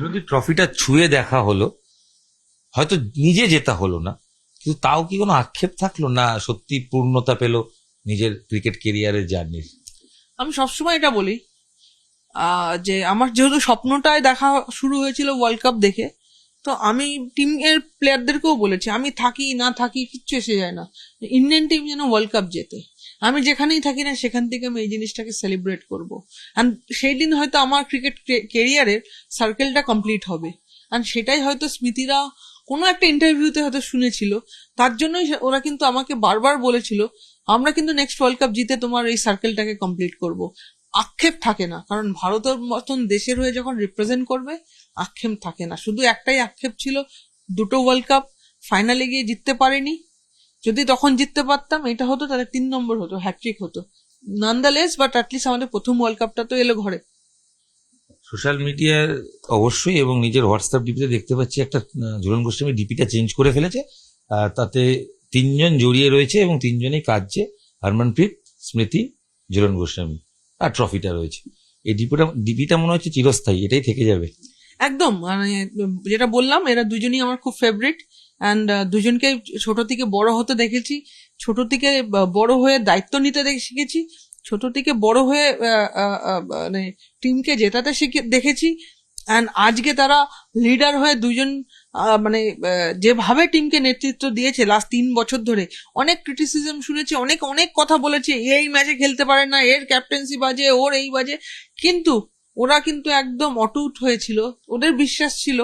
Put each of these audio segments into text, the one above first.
যদি ট্রফিটা ছুঁয়ে দেখা হলো, হয়তো নিজে জেতা হলো না, কিন্তু তাও কি কোনো আক্ষেপ থাকল না সত্যি পূর্ণতা পেল নিজের ক্রিকেট কেরিয়ারের জার্নির আমি সবসময় এটা বলি যে আমার যেহেতু স্বপ্নটাই দেখা শুরু হয়েছিল ওয়ার্ল্ড কাপ দেখে, তো আমি টিমের প্লেয়ারদেরকেও বলেছি, আমি থাকি না থাকি কিচ্ছু এসে যায় না। ইন্ডিয়ান টিম যেন ওয়ার্ল্ড কাপ জেতে। আমি যেখানেই থাকি না, সেখান থেকে আমি এই জিনিসটাকে সেলিব্রেট করব। অ্যান্ড সেই দিন হয়তো আমার ক্রিকেট কেরিয়ারের সার্কেলটা কমপ্লিট হবে। অ্যান্ড সেটাই হয়তো স্মৃতিরা কোনো একটা ইন্টারভিউতে হয়তো শুনেছিল। তার জন্যই ওরা কিন্তু আমাকে বারবার বলেছিল, আমরা কিন্তু নেক্সট ওয়ার্ল্ড কাপ জিতে তোমার এই সার্কেলটাকে কমপ্লিট করব। আক্ষেপ থাকে না, কারণ ভারতের মতন দেশের হয়ে যখন রিপ্রেজেন্ট করবে, আক্ষেপ থাকে না। শুধু একটাই আক্ষেপ ছিল, দুটো ওয়ার্ল্ড কাপ ফাইনালে গিয়ে জিততে পারেনি। যদি তখন জিততে পারতাম এটা হতো তাহলে তিন নম্বর হতো হ্যাট্রিক হতো। নান্দালেস বাট অ্যাটলিস্ট আমাদের প্রথম ওয়ার্ল্ড কাপটা তো এলো ঘরে। সোশ্যাল মিডিয়ার অবশ্যই এবং নিজের হোয়াটসঅ্যাপ ডিপিতে দেখতে পাচ্ছি একটা ঝুলন গোস্বামী ডিপিটা চেঞ্জ করে ফেলেছে। আর তাতে তিনজন জড়িয়ে রয়েছে এবং তিনজনেই কাঁদছে। হরমনপ্রীত স্মৃতি ঝুলন গোস্বামী আর ট্রফিটা রয়েছে। এই ডিপিটা ডিপিটা মনে হচ্ছে চিরস্থায়ী এটাই থেকে যাবে। একদম মানে যেটা বললাম এরা দুজনই আমার খুব ফেভারিট অ্যান্ড দুজনকে ছোট থেকে বড় হতে দেখেছি। ছোট থেকে বড় হয়ে দায়িত্ব নিতে শিখেছি। ছোট থেকে বড় হয়ে মানে টিমকে জেতাতে শিখে, দেখেছি। অ্যান্ড আজকে তারা লিডার হয়ে দুজন মানে যেভাবে টিমকে নেতৃত্ব দিয়েছে লাস্ট তিন বছর ধরে, অনেক ক্রিটিসিজম শুনেছি, অনেক অনেক কথা বলেছে এই ম্যাচে খেলতে পারে না, এর ক্যাপ্টেন্সি বাজে, ওর এই বাজে। কিন্তু ওরা কিন্তু একদম অটুট হয়েছিল, ওদের বিশ্বাস ছিল।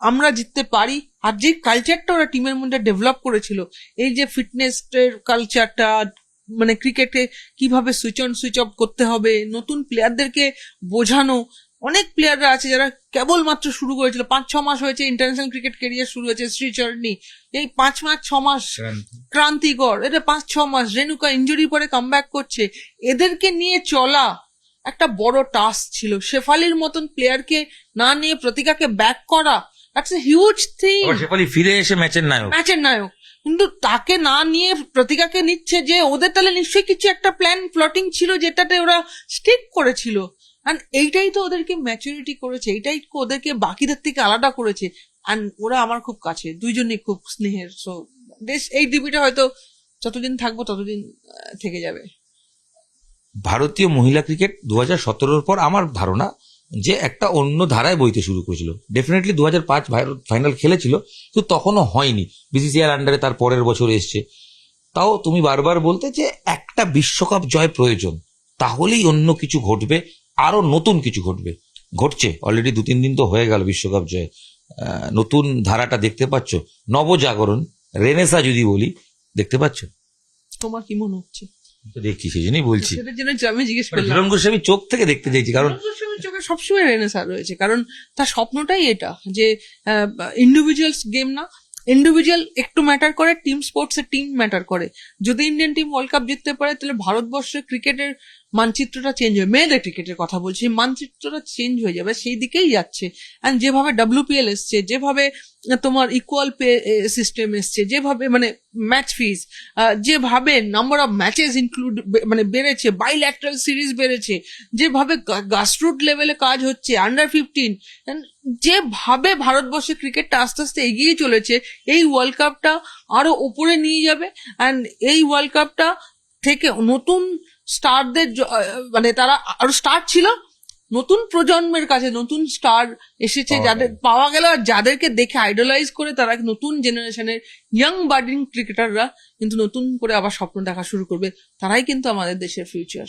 আমরা জিততে পারি। আর যে কালচারটা ওরা টিমের মধ্যে ডেভেলপ করেছিল এই যে ফিটনেস কালচারটা মানে ক্রিকেটে কীভাবে সুইচ অন সুইচ অফ করতে হবে নতুন প্লেয়ারদেরকে বোঝানো অনেক প্লেয়াররা আছে যারা কেবলমাত্র শুরু করেছিল। পাঁচ ছ মাস হয়েছে ইন্টারন্যাশনাল ক্রিকেট কেরিয়ার শুরু হয়েছে শ্রীচরণী এই পাঁচ মাস ছ মাস ক্রান্তিকর এটা পাঁচ ছ মাস। রেনুকা ইঞ্জুরি পরে কামব্যাক করছে। এদেরকে নিয়ে চলা একটা বড় টাস্ক ছিল। শেফালির মতন প্লেয়ারকে না নিয়ে প্রতিকাকে ব্যাক করা that's a huge thing Shefali ফিরে এসে ম্যাচের নায়ক। ম্যাচের নায়ক। কিন্তু তাকে না নিয়ে প্রতিকাকে নিচ্ছে যে ওদের তাহলে নিশ্চয়ই কিছু একটা প্ল্যান প্লটিং ছিল যেটাতে ওরা স্টিক করেছিল। অ্যান্ড এইটাই তো ওদেরকে ম্যাচুরিটি করেছে এইটাই ওদেরকে বাকিদের থেকে আলাদা করেছে। অ্যান্ড ওরা আমার খুব কাছে দুইজনই খুব স্নেহের। সো দেশ এই ডিবিটা হয়তো যতদিন থাকব ততদিন থেকে যাবে। ভারতীয় মহিলা ক্রিকেট দু হাজার সতেরোর পর আমার ধারণা যে একটা অন্য ধারায় বইতে শুরু করেছিল। ডেফিনেটলি দু হাজার পাঁচ ফাইনাল খেলেছিল কিন্তু তখনও হয়নি। বিসিসিআর আন্ডারে তার পরের বছর এসছে। তাও তুমি বারবার বলতে যে একটা বিশ্বকাপ জয় প্রয়োজন তাহলেই অন্য কিছু ঘটবে আরও নতুন কিছু ঘটবে। ঘটছে অলরেডি দু তিন দিন তো হয়ে গেল বিশ্বকাপ জয়। আহ, নতুন ধারাটা দেখতে পাচ্ছ। নবজাগরণ রেনেসা যদি বলি দেখতে পাচ্ছ? তোমার কি মনে হচ্ছে? তো দেখছি সেই জন্যই বলছি। আমি জিজ্ঞেস করলাম। গোস্বামী চোখ থেকে দেখতে চাইছি কারণ চোখে সবসময় রেনেসার রয়েছে, কারণ তার স্বপ্নটাই এটা যে ইন্ডিভিজুয়ালস গেম না ইন্ডিভিজুয়াল একটু ম্যাটার করে টিম স্পোর্টসে টিম ম্যাটার করে। যদি ইন্ডিয়ান টিম ওয়ার্ল্ড কাপ জিততে পারে, তাহলে ভারতবর্ষের ক্রিকেটের মানচিত্রটা চেঞ্জ হয়ে মেয়েদের ক্রিকেটের কথা বলছি মানচিত্রটা চেঞ্জ হয়ে যাবে, সেই দিকেই যাচ্ছে। অ্যান্ড যেভাবে ডাব্লিউপিএল এসছে, যেভাবে তোমার ইকুয়াল পে সিস্টেম এসছে, যেভাবে মানে ম্যাচ ফিজ যেভাবে নাম্বার অফ ম্যাচেস ইনক্লুড মানে বেড়েছে বাইল্যাটারাল সিরিজ বেড়েছে, যেভাবে গ্রাসরুট লেভেলে কাজ হচ্ছে আন্ডার ফিফটিন যেভাবে ভারতবর্ষে ক্রিকেটটা আস্তে আস্তে এগিয়ে চলেছে, এই ওয়ার্ল্ড কাপটা আরও উপরে নিয়ে যাবে অ্যান্ড এই ওয়ার্ল্ড কাপটা থেকে নতুন স্টারদের মানে তারা আরও স্টার ছিল। নতুন প্রজন্মের কাছে নতুন স্টার এসেছে যাদের পাওয়া গেল আর যাদেরকে দেখে আইডলাইজ করে তারা নতুন জেনারেশনের ইয়াং বার্ডিং ক্রিকেটাররা কিন্তু নতুন করে আবার স্বপ্ন দেখা শুরু করবে। তারাই কিন্তু আমাদের দেশের ফিউচার